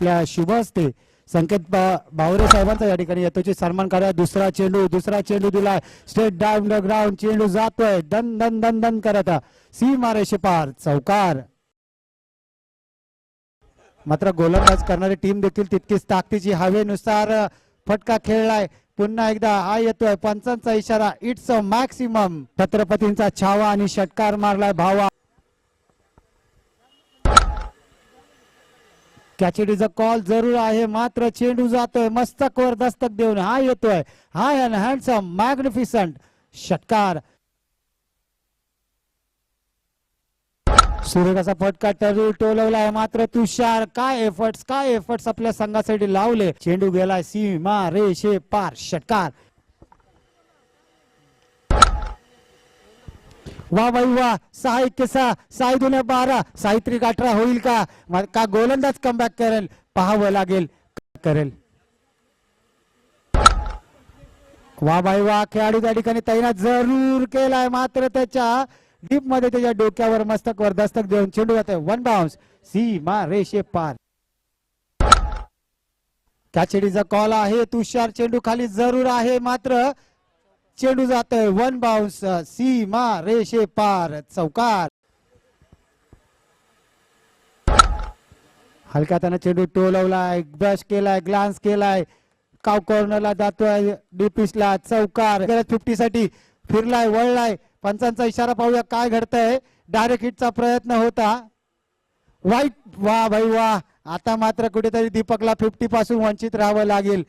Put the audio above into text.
आपल्या शुभ हस्ते संकेत बा- बावरे साहेबांचा या ठिकाणी येतोची सन्मान करा दुसरा चेंडू दुसरा चेंडू दिला स्टेट डाऊन ग्राउंड चेंडू जातोय. दन दन दन दन करत सी मारे शिपार चौकार. मात्र गोलंदाज करणारी टीम देखील तितकीच ताकदीची हवेनुसार फटका खेळलाय. पुन्हा एकदा हा येतोय. पंचांचा इशारा इट्स अ मॅक्सिमम छत्रपतींचा छावा आणि षटकार मारलाय भावा. कॅचेडीचा कॉल जरूर आहे. मात्र चेंडू जातोय. मस्तकवर दस्तक देऊन. हा येतोय. हाय अँड हँडसम मॅग्निफिसंट षटकार. सूर्यकाचा फटका टरूल टोलवलाय मात्र तुषार काय एफर्ट्स काय एफर्ट्स आपल्या संघासाठी लावले? चेंडू गेलाय. सीमा रेषे पार षटकार. वा बाई वा. सहा एक सहा साई दुने बारा. साहित्री अठरा होईल का? का गोलंदाज कमबॅक करेल? पाहावं लागेल. करेल. वा बाई वा. खेळाडू त्या ठिकाणी तैनात जरूर केलाय. मात्र त्याच्या डीपमध्ये त्याच्या डोक्यावर मस्तकवर दस्तक देऊन चेंडू जाते वन बाउन्स सीमा रेषे पार. कॅचेडीचा कॉल आहे. तुषार चेंडू खाली जरूर आहे. मात्र चेंडू जातोय. वन बाउन्स सीमा रेषे पार चौकार. हलका त्यानं चेंडू टोलवलाय ब्रश केलाय ग्लान्स केलाय. काव कॉर्नरला जातोय डीपीसला चौकार. फिफ्टी साठी फिरलाय वळलाय. पंचांचा इशारा पाहूया काय घडतंय. डायरेक्ट हिटचा प्रयत्न होता. वाईट वा भाई वा आता मात्र कुठेतरी दीपकला फिफ्टी पासून वंचित राहावं लागेल.